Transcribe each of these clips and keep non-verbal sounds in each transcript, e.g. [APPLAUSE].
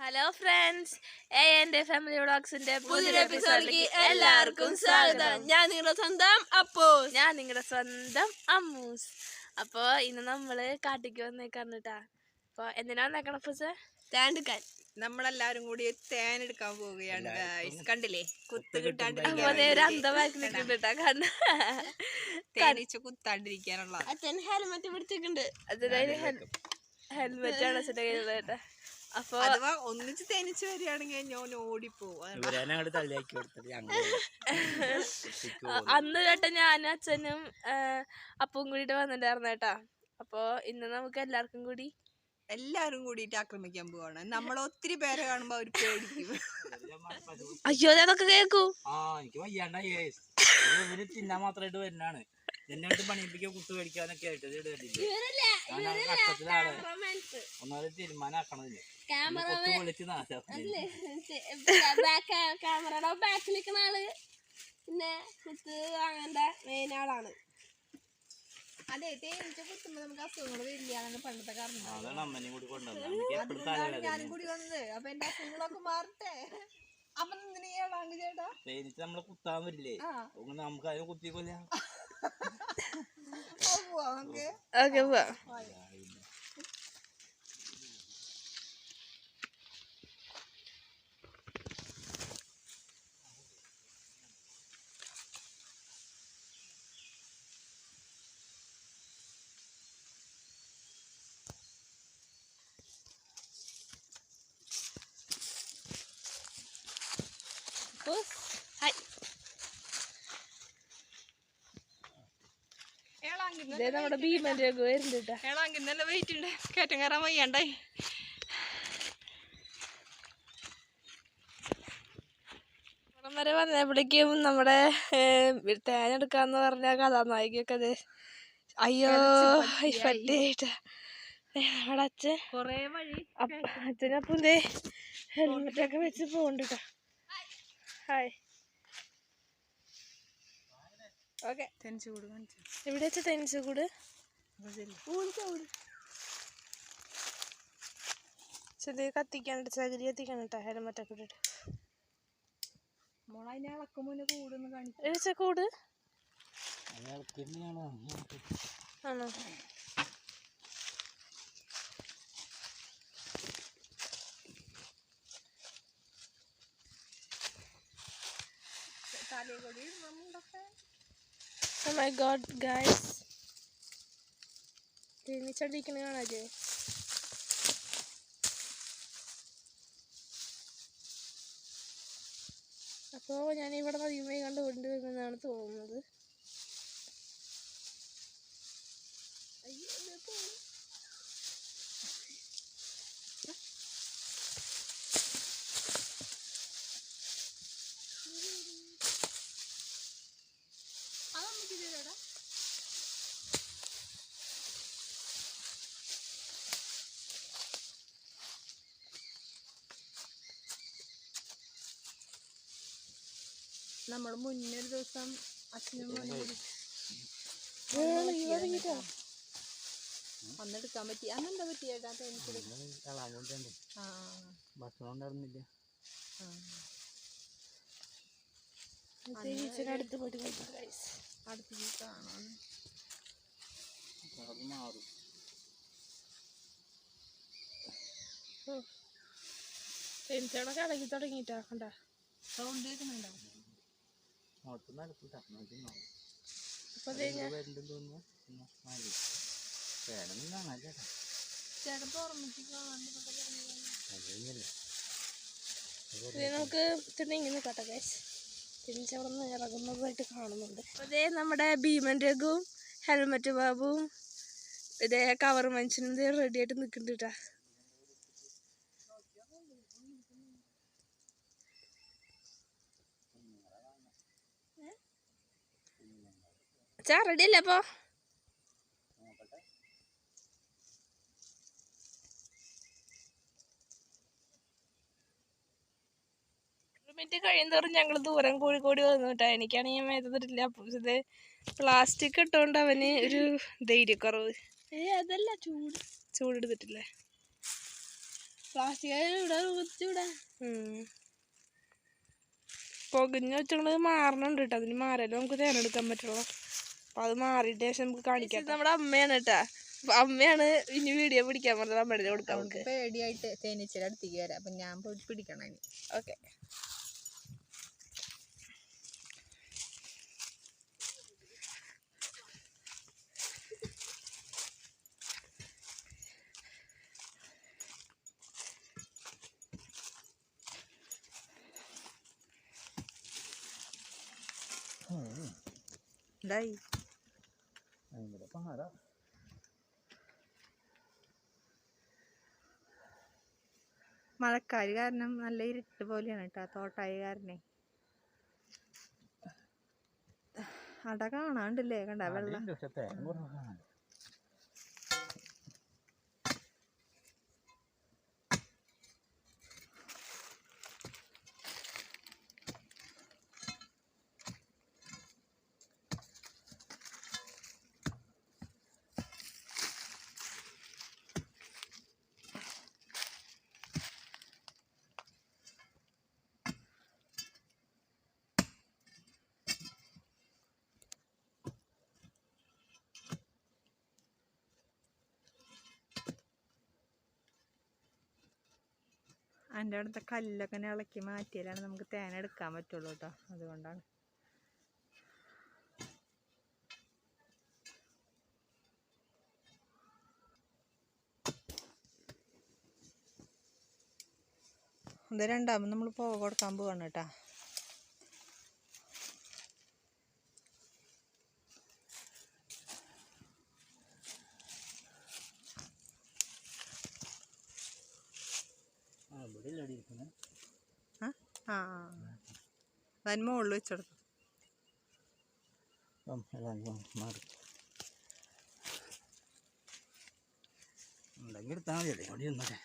Hello friends എ എന്റെ family വ്ളോഗ്സിന്റെ പുതിയൊരു എപ്പിസോഡിലേക്ക് എല്ലാവർക്കും സ്വാഗതം. ഞാൻ നിങ്ങളുടെ സ്വന്തം അപ്പോ ഞാൻ നിങ്ങളുടെ സ്വന്തം അമ്മൂസ്. അപ്പൊ ഇന്ന് നമ്മൾ കാട്ടിക്ക് വന്നേക്കാണ് കേട്ടാ അപ്പൊ എന്തിനാ വന്നേക്കണ പൂസ എടുക്കാൻ നമ്മളെല്ലാരും കൂടി തേൻ എടുക്കാൻ പോവുകയാണ്. കണ്ടില്ലേ? കുത്ത് കിട്ടാണ്ട് തേനീച്ച കുത്താണ്ടിരിക്കാനുള്ള ഹെൽമെറ്റ് പിടിച്ചിട്ടുണ്ട്. ഹെൽമെറ്റ് ആണ് കേട്ടാ അപ്പൊ അഥവാ ഒന്നിച്ച് തേനിച്ച് വരികയാണെങ്കിൽ ഞാൻ ഓടിപ്പോവും. തള്ളിയാക്കി കൊടുത്തിട്ട് അന്ന് കേട്ട ഞാൻ അച്ഛനും അപ്പവും കൂടിയിട്ട് വന്നിട്ടുണ്ടായിരുന്നു കേട്ടാ. അപ്പൊ ഇന്ന് നമുക്ക് എല്ലാവർക്കും കൂടി എല്ലാരും കൂടിയിട്ട് ആക്രമിക്കാൻ പോവാണ്. നമ്മൾ ഒത്തിരി പേരെ കാണുമ്പോ അവർ പേടിക്കും. അയ്യോ അതൊക്കെ കേക്കൂ ആ എനിക്ക് വയ്യാണ്ടായി തിന്നാൻ മാത്രമായിട്ട് വരുന്നതാണ്. എന്നെ വിട്ട് പണിയിപ്പിക്കാൻ കുത്തു മേടിക്കാനൊക്കെ ആയിട്ട് ഇത് ഒന്നാമത് തീരുമാനാക്കണതില്ല കൊത്തു വിളിച്ച് നാശാക്കി ക്യാമറയുടെ ബാക്കിൽ നിൽക്കുന്ന ആൾ പിന്നെ കുത്ത് മെയിൻ ആളാണ്. അതെ തേനീച്ച കുത്തുമ്പോ നമുക്ക് അസുഖങ്ങൾ വരില്ല പണ്ടത്തെ കാരണം അതാണ് അമ്മനെയും കൂടി കൊണ്ടുവന്നത്. എനിക്ക് എപ്പോഴും തലവേദന ഞാനും കൂടി വന്നത്. അപ്പൊ എന്റെ അസുഖങ്ങളൊക്കെ മാറട്ടെ. അപ്പൊ എന്തിനാ ഏളാങ്ക് ചേട്ടാ? തേനീച്ച് നമ്മളെ കുത്താൻ വരില്ലേ. നമുക്ക് അതിനെ കുത്തിക്കൊല്ലാം [LAUGHS] നമുക്ക് ഓക്കെ പോവാ ഹായ് ഏളാങ്ക് ഇതേ നമ്മുടെ ഭീമന്റെ ഒക്കെ വരുന്നുണ്ട് കേട്ടാ. ഏളാങ്ക് നല്ല വെയിറ്റ് ഉണ്ട്? കയറ്റം കയറാൻ വയ്യാണ്ടായി. വരെ വന്നപ്പോഴേക്കും നമ്മുടെ തേനെടുക്കാന്ന് പറഞ്ഞ കഥാനായികയൊക്കെ അത് അയ്യോ പറ്റിയായിട്ട്. നമ്മുടെ അച്ഛൻ. കൊറേ വഴി അപ്പ അച്ഛനപ്പം ദേ ഹെൽമെറ്റ് ഒക്കെ വെച്ച് പോകണ്ട ഹായ്. ഓക്കെ. തേനീച്ച കൂട് കാണിച്ചു? എവിടെ വെച്ച ടെൻസ് കൂട് ചെറിയ കത്തിക്കാനിട്ട് ചകിരി കത്തിക്കാനിട്ടാ കേട്ടോ ഹെൽമെറ്റ് ഒക്കെ ഇട്ടിട്ട് കൂട്? ആണോ? തലേ കൂടി നമ്മണ്ടൊക്കെ Oh my god, guys. തേനീച്ചടിക്കണ കാണാല്ലേ അപ്പോൾ ഞാൻ നിന്ന് നദിയുമായി കണ്ട് കൊണ്ടുവരുമെന്നാണ് തോന്നുന്നത് നമ്മൾ മുന്നേ ഒരു ദിവസം അച്ഛനും അന്നെടുക്കാൻ പറ്റി. അന്നെന്താ കളാൻ ആ ഭക്ഷണം ഉണ്ടായിരുന്നില്ല. പോയിട്ട് കാണാൻ. മാറും. തുടങ്ങിയിട്ടാ കണ്ട? സൗണ്ട് കേൾക്കുന്നുണ്ടോ വരുന്നുണ്ടെന്ന് തോന്നുന്നു കാണാൻ ചേട്ടാ. ഇത് നമുക്ക് പിന്നെ ഇങ്ങനെ നിൽക്കട്ടെ ഗൈസ് തിരിച്ച് അവിടെ നിന്ന് ഇറങ്ങുന്നതായിട്ട് കാണുന്നുണ്ട്. അതേ നമ്മുടെ ഭീമൻ രഘുവും ഹെൽമറ്റ് ബാബുവും ഇതേ കവർ മനുഷ്യനും റെഡി ആയിട്ട് നിൽക്കുന്നുണ്ട് കേട്ടാ ചാ റെഡി അല്ലേ അപ്പോ? ഒരു മിനിറ്റ് കഴിയുന്നതോറും ഞങ്ങൾ ദൂരം കൂടി കൂടി വന്നു കേട്ടോ. എനിക്കാണെങ്കിൽ മേത്തതിട്ടില്ല അപ്പോൾ ഇത് പ്ലാസ്റ്റിക് ഇട്ടുകൊണ്ട് അവന് ഒരു ധൈര്യക്കുറവ്. ഏ അതല്ല ചൂട്. ചൂടെടുത്തിട്ടില്ലേ? പുകഞ്ഞ വെച്ചോണ്ട് മാറണുണ്ട് കേട്ടോ. അതിന് മാറിയാലും നമുക്ക് തേനെടുക്കാൻ പറ്റുള്ളൂ. അപ്പൊ അത് മാറിയിട്ട് ശേഷം നമുക്ക് കാണിക്കാം നമ്മുടെ അമ്മയാണ് കേട്ടാ. അമ്മയാണ് ഇനി വീഡിയോ പിടിക്കാൻ പറഞ്ഞത്. അമ്മയുടെ കൊടുക്കാം നമുക്ക്. പേടിയായിട്ട് തേനീച്ചയുടെ അടുത്തേക്ക് വരാം. അപ്പൊ ഞാൻ പോയിട്ട് പിടിക്കണം ഇനി. ഓക്കെ ഭയങ്കര പാടാ മഴക്കാര് കാരണം നല്ല ഇരുട്ട് പോലെയാണ് കേട്ടോ തോട്ടായ കാരണേ. അട കാണാണ്ടല്ലേ കണ്ട വെള്ളം. അതിന്റെ അടുത്ത കല്ലൊക്കെ ഇളക്കി മാറ്റിയാലാണ് നമുക്ക് തേൻ എടുക്കാൻ പറ്റുള്ളൂ കേട്ടോ അതുകൊണ്ടാണ്. ഇത് രണ്ടാമത് നമ്മൾ പോക കൊടുക്കാൻ പോവാണ് കേട്ടോ ആ ഇവിടെ ഇല്ലടി ഇരിക്കുന്നത് ആ ആ അതിന് ഉള്ളു വെച്ചെടുത്തു. ഉണ്ടെങ്കിൽ എടുത്താൽ മതിയല്ലേ ഇവിടെ ഇരുന്നോട്ടെ.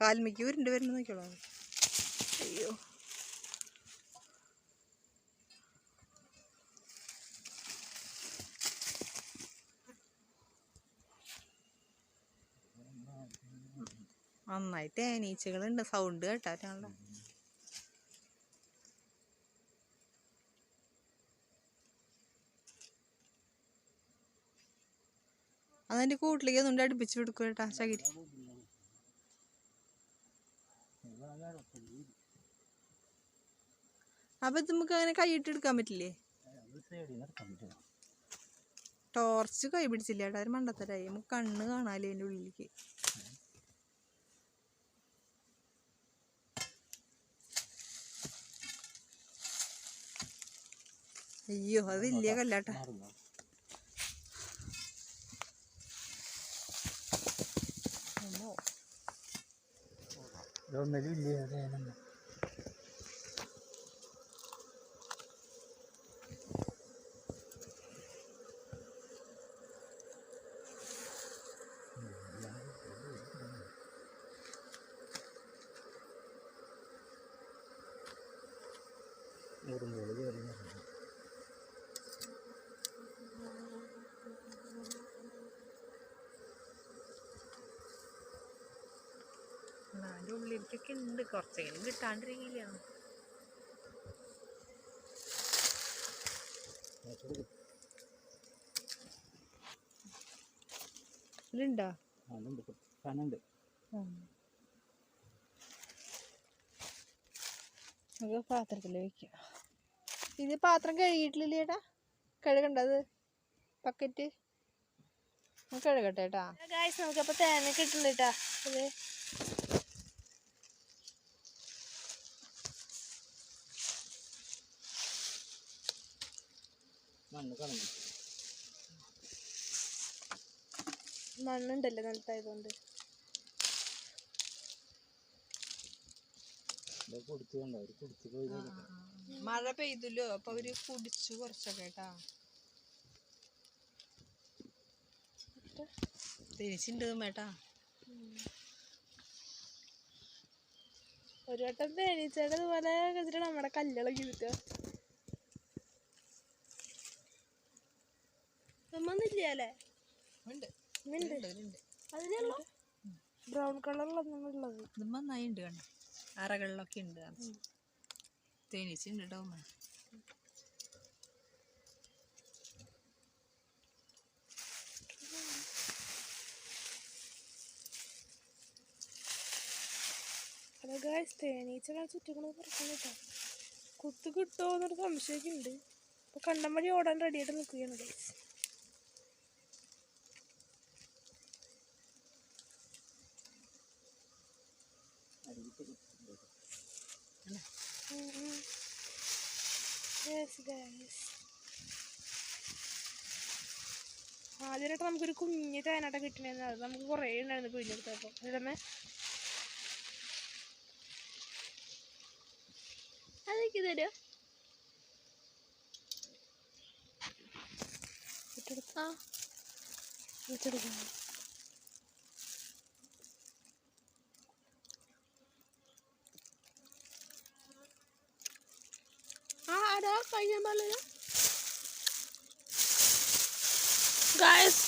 കാൽമിക്ക് ഉരുണ്ട് വരുന്ന നോക്കിയോളൂ. അയ്യോ. നന്നായി തേനീച്ചകളുണ്ട്. സൗണ്ട് കേട്ടോ ഞങ്ങളുടെ അതെന്റെ കൂട്ടിലേക്ക് ഒന്നുകൊണ്ട് അടുപ്പിച്ച് കൊടുക്കും കേട്ടാ ചകിരി. അപ്പൊ ഇത് നമുക്ക് അങ്ങനെ കൈയിട്ട് എടുക്കാൻ പറ്റില്ലേ? ടോർച്ച് കൈ പിടിച്ചില്ല ഏട്ടാ ഒരു മണ്ടത്തരായി. നമുക്ക് കണ്ണ് കാണാല്ലേ അതിന്റെ ഉള്ളിലേക്ക്? അയ്യോ അത് വലിയ കല്ലാട്ടാ. ഇല്ലേ കയറി ഉള്ളിലേക്കൊക്കെ ഉണ്ട്. കുറച്ചെങ്കിലും കിട്ടാണ്ടിരിക്കില്ല. ഇതിലുണ്ടോ? അതുണ്ട് കനുണ്ട് നമുക്ക് പാത്രത്തിൽ വെക്കാം. ഇത് പാത്രം കഴുകിയിട്ടില്ല ചേട്ടാ കഴുകണ്ടത്? ബക്കറ്റ് നമുക്ക് കഴുകട്ടെ കേട്ടാ ഗായ്സ് നമുക്കപ്പോൾ തേന കിട്ടുന്നുട്ടാ കേട്ടാ ഇത് മണ്ണ് കളഞ്ഞു മണ്ണുണ്ടല്ലോ നിലത്തായതുകൊണ്ട് ഇത് കൊടുത്തു കണ്ടോ? അവർ കൊടുത്തു പോയി മഴ പെയ്തല്ലോ അപ്പൊ അവർ കുടിച്ചു കുറച്ചൊക്കെ കേട്ടാ. തിരിച്ചുണ്ട് മേട്ടാ. ഒരു വട്ടം തേനീച്ചയുടെ ഇതുപോലെ നമ്മടെ നമ്മുടെ കല്ലുകളൊക്കെ കിട്ടുക ഇതൊന്നുമില്ല അല്ലേ ബ്രൗൺ കളറിലൊന്നും ഉള്ളത് ഇത് നന്നായി ഉണ്ട് കണ്ടോ? അറകളിലൊക്കെ ഉണ്ട് തേനീച്ചുണ്ട് കേട്ടോ. ഹലോ ഗായ്സ് തേനീച്ചകളെ ചുറ്റുകൾ പറക്കണം കേട്ടോ. കുത്ത് കിട്ടുമോ എന്നൊരു സംശയമൊക്കെ ഉണ്ട് അപ്പൊ കണ്ടം വഴി ഓടാൻ റെഡിയായിട്ട് നിൽക്കുകയാണ് ഗൈസ് ആദ്യമായിട്ട് നമുക്കൊരു കുഞ്ഞ് തേനാട്ട കിട്ടണേന്ന് അത് നമുക്ക് കുറേ ഉണ്ടായിരുന്നു പിഴിഞ്ഞെടുത്തപ്പോൾ അതമ്മേ അതൊക്കെ തരുമോ ആ. വെച്ചെടുക്കാം ആ കഴിഞ്ഞ പാടില്ല ഗായ്സ്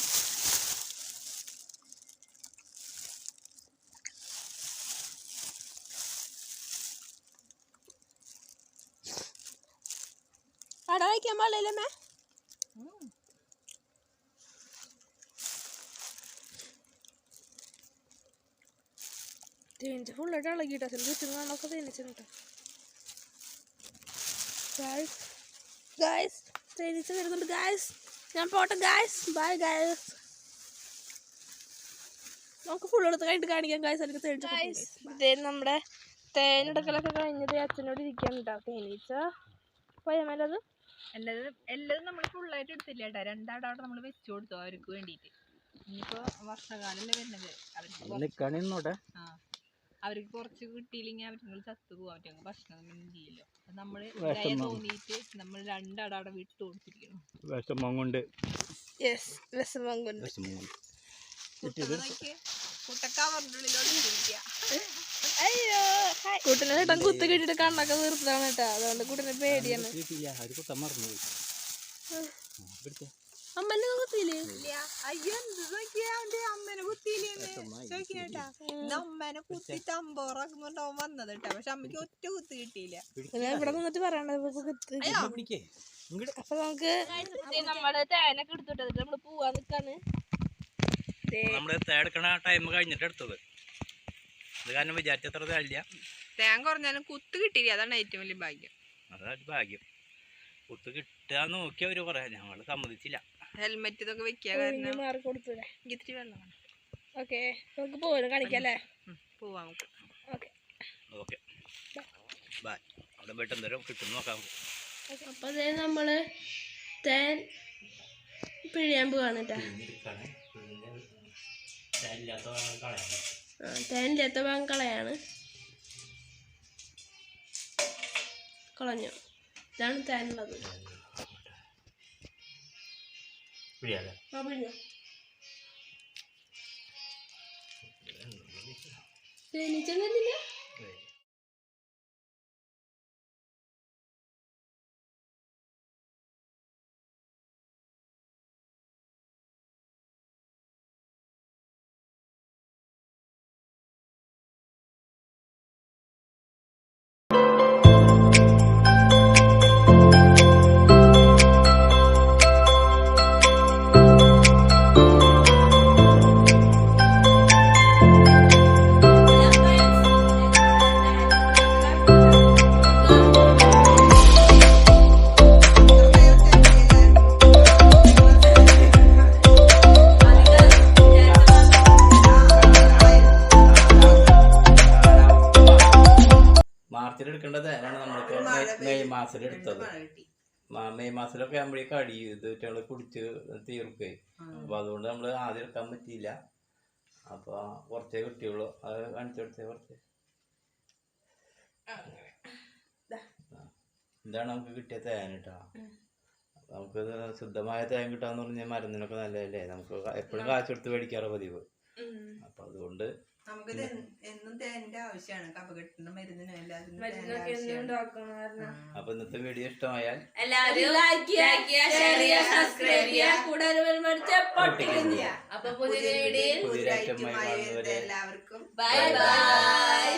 അടാ വയ്ക്കാൻ പാടില്ല മേ? തേനീച്ച ഫുള്ളായിട്ട് ഇളകിട്ടോ ചില ചുറ്റും കാണൊക്കെ തേനീച്ചിട്ടോ ഗായ്സ് ഗായ്സ് തേനീച്ച വരുന്നുണ്ട്. ഗായ്സ് ഞാൻ പോട്ടെ ഗായ്സ് ബൈ ഗായ്സ് നമുക്ക് ഫുൾ എടുത്ത് കഴിഞ്ഞിട്ട് കാണിക്കാം ഗായ്സ് അല്ലെങ്കിൽ തേനീച്ച ഗായ്സ് ഇതേ നമ്മുടെ തേനെടുക്കലൊക്കെ കഴിഞ്ഞത് അച്ഛനോട് ഇരിക്കാൻ കേട്ടോ തേനീച്ച പോയാമേലത് എല്ലാതും എല്ലാതും നമ്മൾ ഫുള്ളായിട്ട് എടുത്തില്ല കേട്ടോ രണ്ടാടവിടെ നമ്മൾ വെച്ചു കൊടുത്തു അവർക്ക് വേണ്ടിയിട്ട്. ഇനിയിപ്പോ വർഷകാലല്ലേ വരുന്നത്. അവർക്ക് അവർക്ക് കുറച്ച് കിട്ടിയില്ലെങ്കിൽ അവർക്ക് ചത്തു പോകാൻ പറ്റും ഭക്ഷണം ഒന്നും ചെയ്യില്ലോ വിഷമം. ദയ തോന്നിയിട്ട് നമ്മൾ രണ്ടാട അവിടെ വിട്ടു കൊടുത്തിരിക്കണം വിഷമം കൊണ്ട്. യെസ് വിഷമം കൊണ്ട്. വിഷമം കൊണ്ട്. കുട്ടനൊക്കെ കുട്ടക്കവറിന്റെ ഉള്ളിലോട്ട് ഇട്ടിരിക്കുക അയ്യോ കുട്ടിനെ ചേട്ടൻ കുത്തി കിട്ടിട്ട് കണ്ണൊക്കെ വീർത്താണ് കേട്ടോ. അതുകൊണ്ട് കൂട്ടിനെ പേടിയാണ്. അമ്മനെ കുത്തിയില്ലേ? ഇല്ല. അയ്യോ എന്ത് അമ്മനെ കുത്തിയില്ലേ അമ്മനെ കുത്തി തമ്പോറാക്കുന്നുണ്ടാവും വന്നത് കേട്ടോ. പക്ഷെ അമ്മയ്ക്ക് ഒറ്റ കുത്ത് കിട്ടിയില്ല. ഇവിടെ നിന്നിട്ട് പറയണത് അപ്പൊ നമുക്ക് നമ്മുടെ തേനൊക്കെ എടുത്തിട്ട് നമ്മൾ പോവാൻ നിക്കാണ്. നമ്മൾ തേടുക്കണ ടൈം കഴിഞ്ഞിട്ട് എടുത്തത്. അത് കാരണം വിചാരിച്ചത്ര തേടില്ല. തേൻ കുറഞ്ഞാലും കുത്ത് കിട്ടിയില്ല. അതാണ് ഏറ്റവും വലിയ ഭാഗ്യം. അതാ ഭാഗ്യം. കുത്ത് കിട്ടാൻ നോക്കിയവര് പറയാ. ഞങ്ങൾ സമ്മതിച്ചില്ല. ഹെൽമെറ്റ് ഇതൊക്കെ വെക്കുക കാരണം ഇത്തിരി ഓക്കെ നമുക്ക് കാണിക്കല്ലേ പോവാം നമുക്ക്. ഓക്കെ. ഓക്കെ. ബൈ അവിടെ പോയിട്ട് എന്തോരം കിട്ടും നോക്കാം. അപ്പൊ അതേ നമ്മൾ തേൻ പിഴിയാൻ പോവാണ് കേട്ടാ. തേനില്ലാത്ത ഭാഗം കളയാണ്. കളഞ്ഞു. ഇതാണ് തേനുള്ളത് பிரியாத நீ சொன்னதில்லை മെയ്- മെയ് മാസത്തിലൊക്കെ ആകുമ്പോഴേക്കും അടി ഇത് ഞങ്ങൾ കുടിച്ച് തീർക്കേ. അപ്പൊ അതുകൊണ്ട് നമ്മൾ ആദ്യം എടുക്കാൻ പറ്റിയില്ല. അപ്പൊ കുറച്ചേ കിട്ടിയുള്ളൂ. അത് കാണിച്ചു കൊടുത്തേ കുറച്ച്. ഇതാണ് നമുക്ക് കിട്ടിയ തേൻ കേട്ടോ. നമുക്ക് ശുദ്ധമായ തേൻ കിട്ടാന്ന് പറഞ്ഞാൽ മരുന്നിനൊക്കെ നല്ലതല്ലേ? നമുക്ക് എപ്പോഴും കാശ് കൊടുത്ത് മേടിക്കാറ് പതിവ്. അപ്പൊ അതുകൊണ്ട് നമുക്കിത് എന്നും തേന്റെ ആവശ്യമാണ് കഫകെട്ടിന് മരുന്നിനും എല്ലാത്തിനും അപ്പൊ ഇന്നത്തെ വീഡിയോ ഇഷ്ടമായാൽ എല്ലാവരും അപ്പൊ പുതിയ എല്ലാവർക്കും ബൈ ബൈ